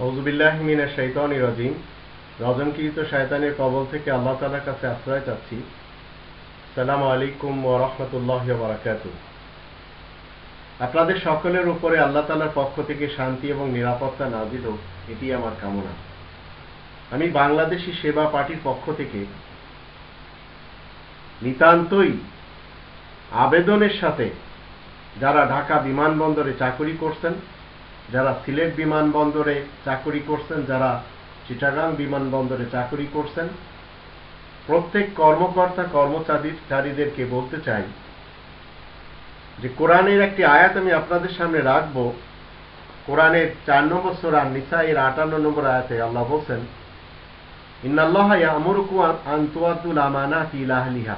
হজবিল্লাহ মিনা শৈতানি রাজিম। রজনকৃত শয়তানের কবল থেকে আল্লাহ তালার কাছে আশ্রয় চাচ্ছি। সালাম আলাইকুম ও রহমতুল্লাহ বারাকাতু। আপনাদের সকলের উপরে আল্লাহ তালার পক্ষ থেকে শান্তি এবং নিরাপত্তা নাজিল হোক, এটি আমার কামনা। আমি বাংলাদেশি সেবা পার্টির পক্ষ থেকে নিতান্তই আবেদনের সাথে যারা ঢাকা বিমানবন্দরে চাকরি করছেন যারা সিলেট বিমানবন্দরে চাকরি করছেন, যারা চিটাগাং বিমানবন্দরে চাকরি করছেন, প্রত্যেক কর্মকর্তা, কর্মচারীদেরকে বলতে চাই যে কোরআনের একটি আয়াত আমি আপনাদের সামনে রাখব। কোরআনের চার নম্বর সোরা নিসা এর আটান্ন নম্বর আয়াতে আল্লাহ বলছেন, ইন্নাল্লাহ ইয়ামুরুকু আন তুআদ্দুল আমানাতি ইলা আহলিহা,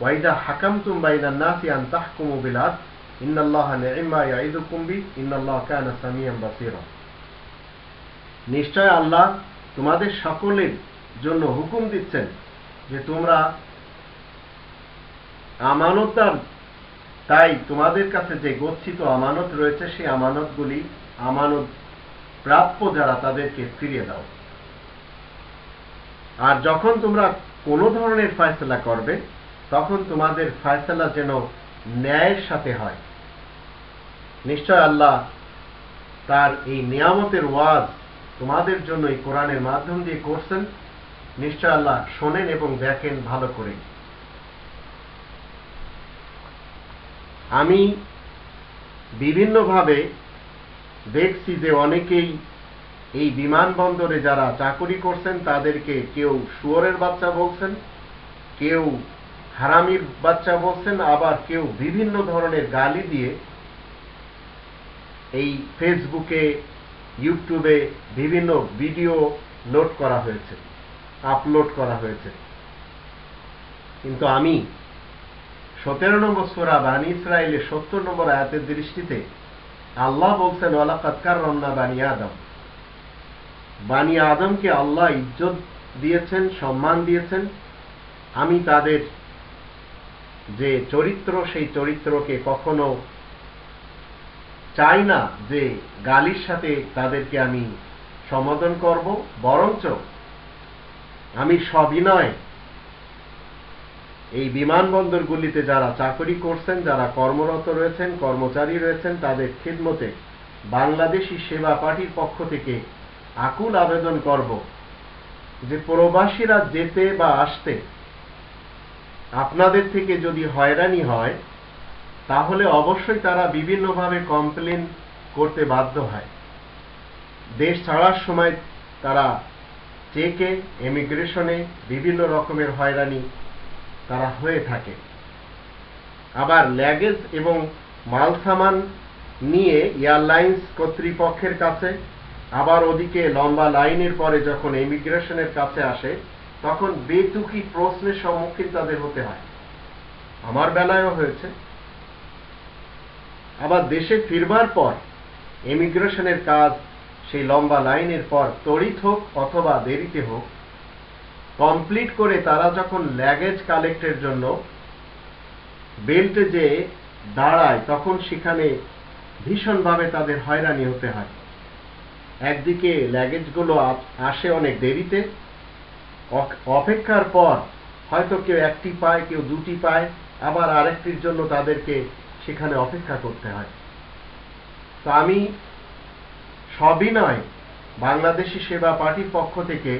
ওয়া ইযা হাকামতুম বাইনান নাসি আন তাহকুমু ইন্নাল্লাহ নি'মা ইয়াইদুকুম বি, ইন্নাল্লাহ কানা সামিয়ান বাসীরা। নিশ্চয় আল্লাহ তোমাদের সকলের জন্য হুকুম দিচ্ছেন যে তোমরা আমানতদার তাই তোমাদের কাছে যে গচ্ছিত আমানত রয়েছে, সেই আমানতগুলি আমানত প্রাপ্য যারা তাদেরকে ফিরিয়ে দাও। আর যখন তোমরা কোনো ধরনের ফয়সলা করবে, তখন তোমাদের ফয়সলা যেন ন্যায়ের সাথে হয়। নিশ্চয় আল্লাহ তার এই নিয়ামতের ওয়াজ তোমাদের জন্য এই কোরআনের মাধ্যম দিয়ে করছেন। নিশ্চয় আল্লাহ শোনেন এবং দেখেন ভালো করে। আমি বিভিন্নভাবে দেখছি যে অনেকেই এই বিমানবন্দরে যারা চাকরি করছেন, তাদেরকে কেউ শুয়োরের বাচ্চা বলছেন, কেউ হারামির বাচ্চা বলছেন, আবার কেউ বিভিন্ন ধরনের গালি দিয়ে এই ফেসবুকে, ইউটিউবে বিভিন্ন ভিডিও লোড করা হয়েছে, আপলোড করা হয়েছে। কিন্তু আমি সতেরো নম্বর সোরা বানি ইসরায়েলের সত্তর নম্বর আয়াতের দৃষ্টিতে আল্লাহ বলছেন ওয়ালাকাতকার রন্না বানি আদম। বানি আদমকে আল্লাহ ইজ্জত দিয়েছেন, সম্মান দিয়েছেন। আমি তাদের যে চরিত্র, সেই চরিত্রকে কখনো চাই না যে গালির সাথে তাদেরকে আমি সম্বোধন করব, বরঞ্চ আমি সবিনয় এই বিমানবন্দরগুলিতে যারা চাকরি করছেন, যারা কর্মরত রয়েছেন, কর্মচারী রয়েছেন, তাদের খিদমতে বাংলাদেশি সেবা পার্টির পক্ষ থেকে আকুল আবেদন করব যে প্রবাসীরা যেতে বা আসতে আপনাদের থেকে যদি হয়রানি হয়, তাহলে অবশ্যই তারা বিভিন্নভাবে কমপ্লেন করতে বাধ্য হয়। দেশ ছাড়ার সময় তারা চেকে ইমিগ্রেশনে বিভিন্ন রকমের হয়রানি তারা হয়ে থাকে। আবার ল্যাগেজ এবং মাল সামান নিয়ে এয়ারলাইন্স কর্তৃপক্ষের কাছে, আবার ওদিকে লম্বা লাইনের পরে যখন ইমিগ্রেশনের কাছে আসে তখন বেতুকি প্রশ্নের সম্মুখীন তাদের হতে হয়। আমার বেলায়ও হয়েছে। আবার দেশে ফিরবার পর ইমিগ্রেশনের কাজ সেই লম্বা লাইনের পর তড়িৎ হোক অথবা দেরিতে হোক, কমপ্লিট করে তারা যখন ল্যাগেজ কালেক্টের জন্য বেল্টে যে দাঁড়ায়, তখন সেখানে ভীষণভাবে তাদের হয়রানি হতে হয়। একদিকে ল্যাগেজগুলো আসে অনেক দেরিতে অপেক্ষার পর হয়তো কেউ একটি পায়, কেউ দুটি পায়, আবার আরেকটির জন্য তাদেরকে সেখানে অপেক্ষা করতে হয়। তো আমি সবিনয় বাংলাদেশি সেবা পার্টির পক্ষ থেকে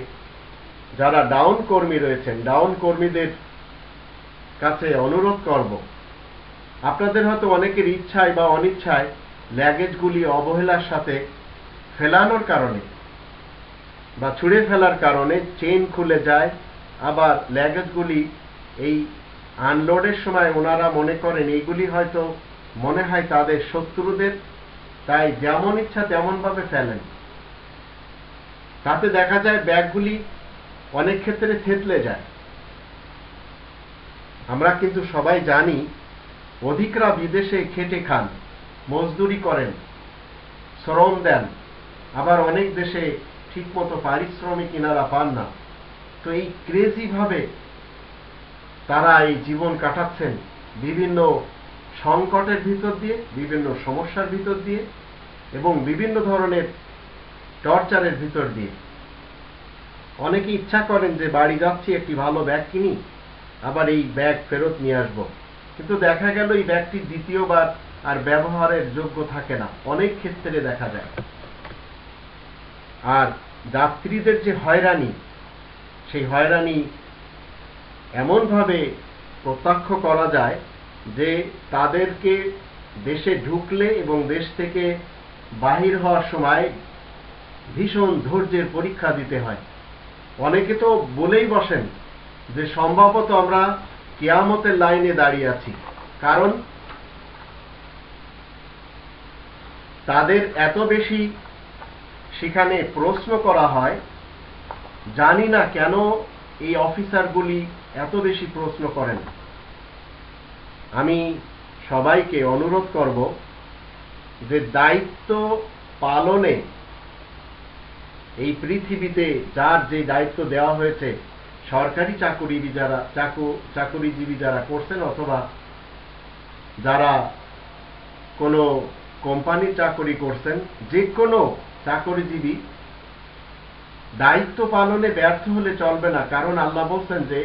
যারা ডাউন কর্মী রয়েছেন, ডাউন কর্মীদের কাছে অনুরোধ করব, আপনাদের হয়তো অনেকের ইচ্ছায় বা অনিচ্ছায় ল্যাগেজগুলি অবহেলার সাথে ফেলানোর কারণে বা ছুঁড়ে ফেলার কারণে চেন খুলে যায়। আবার ল্যাগেজগুলি এই আনলোডের সময় ওনারা মনে করেন এইগুলি হয়তো মনে হয় তাদের শত্রুদের, তাই যেমন ইচ্ছা তেমনভাবে ফেলেন। তাতে দেখা যায় ব্যাগগুলি অনেক ক্ষেত্রে থেতলে যায়। আমরা কিন্তু সবাই জানি, অধিকরা বিদেশে খেটে খান, মজদুরি করেন, শ্রম দেন, আবার অনেক দেশে ঠিকমতো পারিশ্রমিক ইনারা পান না। তো এই ক্রেজিভাবে তারা এই জীবন কাটাচ্ছেন বিভিন্ন সংকটের ভিতর দিয়ে, বিভিন্ন সমস্যার ভিতর দিয়ে এবং বিভিন্ন ধরনের টর্চারের ভিতর দিয়ে। অনেকে ইচ্ছা করেন যে বাড়ি যাচ্ছি, একটি ভালো ব্যাগ কিনি, আবার এই ব্যাগ ফেরত নিয়ে আসব। কিন্তু দেখা গেল এই ব্যাগটি দ্বিতীয়বার আর ব্যবহারের যোগ্য থাকে না। অনেক ক্ষেত্রে দেখা যায়। আর যাত্রীদের যে হয়রানি, সেই হয়রানি এমনভাবে প্রত্যক্ষ করা যায় যে তাদেরকে দেশে ঢুকলে এবং দেশ থেকে বাহির হওয়ার সময় ভীষণ ধৈর্যের পরীক্ষা দিতে হয়। অনেকে তো বলেই বসেন যে সম্ভবত আমরা কেয়ামতের লাইনে দাঁড়িয়ে আছি, কারণ তাদের এত বেশি সেখানে প্রশ্ন করা হয়, জানি না কেন এই অফিসারগুলি এত বেশি প্রশ্ন করেন? আমি সবাইকে অনুরোধ করব যে দায়িত্ব পালনে এই পৃথিবীতে যার যে দায়িত্ব দেওয়া হয়েছে, সরকারি চাকুরিজীবী যারা, চাকু, চাকুরিজীবী যারা করছেন অথবা যারা কোনো কোম্পানির চাকরি করছেন, যে কোনো চাকরিজীবী দায়িত্ব পালনে ব্যর্থ হলে চলবে না। কারণ আল্লাহ বলছেন যে,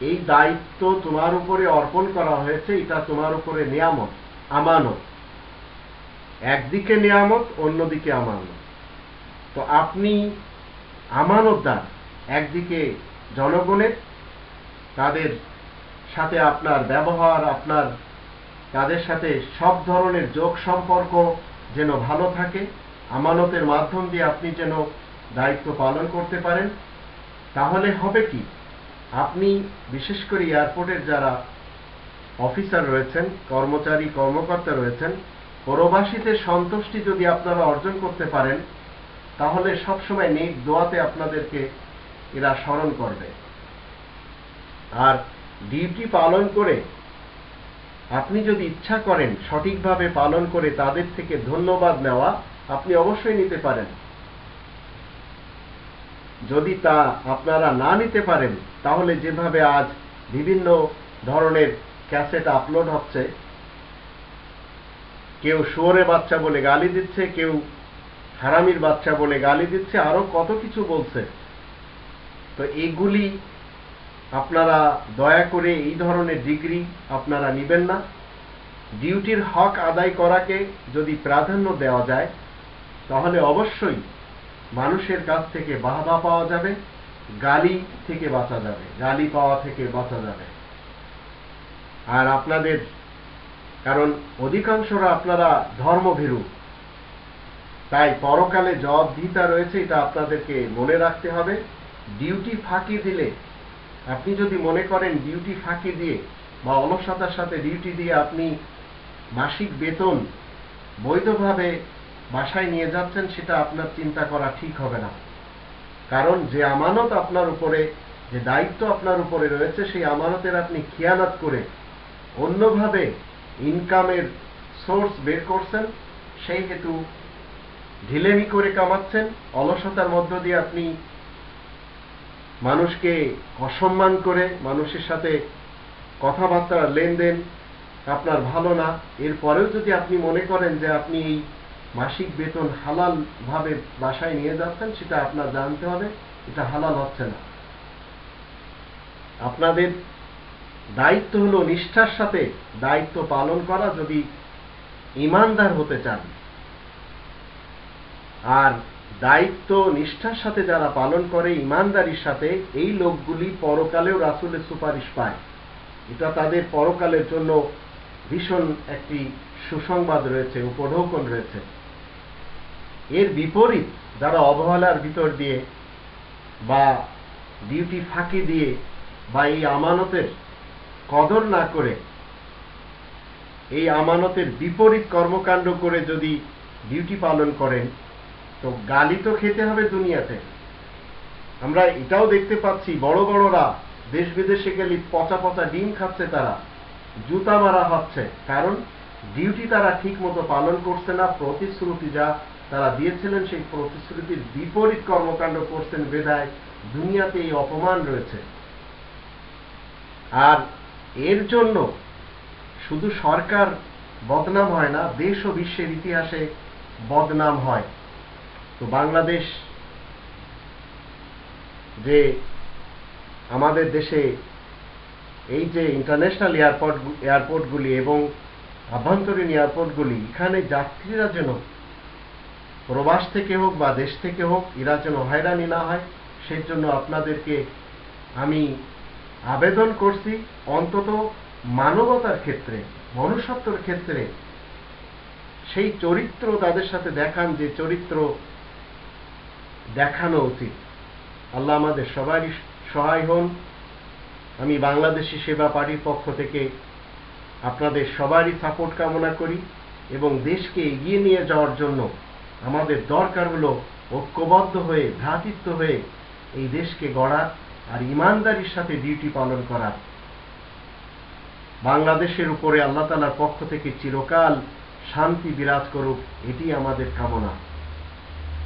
এই দায়িত্ব তোমার উপরে অর্পণ করা হয়েছে, এটা তোমার উপরে নিয়ামত, আমানত। একদিকে নিয়ামত, অন্যদিকে আমানত। তো আপনি আমানতদার, একদিকে জনগণের, তাদের সাথে আপনার ব্যবহার, আপনার, তাদের সাথে সব ধরনের যোগ সম্পর্ক যেন ভালো থাকে আমানতের মাধ্যম দিয়ে আপনি যেন দায়িত্ব পালন করতে পারেন, তাহলে হবে কি? আপনি বিশেষ করে এয়ারপোর্টের যারা অফিসার রয়েছেন, কর্মচারী, কর্মকর্তা রয়েছেন, প্রবাসীদের সন্তুষ্টি যদি আপনারা অর্জন করতে পারেন, তাহলে সবসময় নেক দোয়াতে আপনাদেরকে এরা স্মরণ করবে। আর ডিউটি পালন করে আপনি যদি ইচ্ছা করেন সঠিকভাবে পালন করে তাদের থেকে ধন্যবাদ নেওয়া আপনি অবশ্যই নিতে পারেন। যদি তা আপনারা না নিতে পারেন, তাহলে যেভাবে আজ বিভিন্ন ধরনের ক্যাসেট আপলোড হচ্ছে, কেউ শুয়োরে বাচ্চা বলে গালি দিচ্ছে, কেউ হারামির বাচ্চা বলে গালি দিচ্ছে আরও কত কিছু বলছে। তো এগুলি আপনারা দয়া করে এই ধরনের ডিগ্রি আপনারা নিবেন না। ডিউটির হক আদায় করাকে যদি প্রাধান্য দেওয়া যায় তাহলে অবশ্যই মানুষের কাছ থেকে বাহবা পাওয়া যাবে, গালি থেকে বাঁচা যাবে, গালি পাওয়া থেকে বাঁচা যাবে। আর আপনাদের, কারণ অধিকাংশরা আপনারা ধর্মভীরু। তাই পরকালে জবাবদিহিতা রয়েছে, এটা আপনাদেরকে মনে রাখতে হবে। ডিউটি ফাঁকি দিলে, আপনি যদি মনে করেন ডিউটি ফাঁকি দিয়ে বা অলসতার সাথে ডিউটি দিয়ে আপনি মাসিক বেতন বৈধভাবে বাসায় নিয়ে যাচ্ছেন, সেটা আপনার চিন্তা করা ঠিক হবে না। কারণ যে আমানত আপনার উপরে, যে দায়িত্ব আপনার উপরে রয়েছে, সেই আমানতের আপনি খেয়ানত করে অন্যভাবে ইনকামের সোর্স বের করছেন, সেই হেতু ঢিলেমি করে কামাচ্ছেন। অলসতার মধ্য দিয়ে আপনি মানুষকে অসম্মান করে, মানুষের সাথে কথাবার্তা, লেনদেন আপনার ভালো না। এরপরেও যদি আপনি মনে করেন যে আপনি এই মাসিক বেতন হালাল ভাবে বাসায় নিয়ে যাচ্ছেন, সেটা আপনার জানতে হবে, এটা হালাল হচ্ছে না। আপনাদের দায়িত্ব হলো নিষ্ঠার সাথে দায়িত্ব পালন করা, যদি ইমানদার হতে চান। আর দায়িত্ব, নিষ্ঠার সাথে যারা পালন করে, ইমানদারির সাথে, এই লোকগুলি পরকালেও রাসুলের সুপারিশ পায়। এটা তাদের পরকালের জন্য ভীষণ একটি সুসংবাদ রয়েছে, উপঢৌকন রয়েছে। এর বিপরীত যারা অবহেলার ভিতর দিয়ে বা ডিউটি ফাঁকি দিয়ে বা এই আমানতের কদর না করে, এই আমানতের বিপরীত কর্মকাণ্ড করে যদি ডিউটি পালন করেন, তো গালি তো খেতে হবে দুনিয়াতে। আমরা এটাও দেখতে পাচ্ছি, বড় বড়রা দেশ বিদেশে গেলে পচা পচা ডিম খাচ্ছে তারা, জুতা মারা হচ্ছে। কারণ ডিউটি তারা ঠিক মতো পালন করছে না, প্রতিশ্রুতি যা তারা দিয়েছিলেন সেই প্রতিশ্রুতির বিপরীত কর্মকাণ্ড করছেন বেদায় দুনিয়াতে এই অপমান রয়েছে। আর এর জন্য শুধু সরকার বদনাম হয় না, দেশ ও বিশ্বের ইতিহাসে বদনাম হয়। তো বাংলাদেশ যে আমাদের দেশে এই যে ইন্টারন্যাশনাল এয়ারপোর্ট এয়ারপোর্টগুলি এবং আভ্যন্তরীণ এয়ারপোর্টগুলি এখানে যাত্রীরা যেন প্রবাস থেকে হোক বা দেশ থেকে হোক, এরা যেন হয়রানি না হয় সেই জন্য আপনাদেরকে আমি আবেদন করছি অন্তত মানবতার ক্ষেত্রে, মনুষ্যত্বর ক্ষেত্রে, সেই চরিত্র তাদের সাথে দেখান, যে চরিত্র দেখানো উচিত। আল্লাহ আমাদের সবারই সহায় হন। আমি বাংলাদেশি সেবা পার্টির পক্ষ থেকে আপনাদের সবারই সাপোর্ট কামনা করি এবং দেশকে এগিয়ে নিয়ে যাওয়ার জন্য আমাদের দরকার হলো ঐক্যবদ্ধ হয়ে, ভ্রাতৃত্ব হয়ে এই দেশকে গড়া আর ইমানদারির সাথে ডিউটি পালন করা। বাংলাদেশের উপরে আল্লাহ তালার পক্ষ থেকে চিরকাল শান্তি বিরাজ করুক, এটি আমাদের কামনা।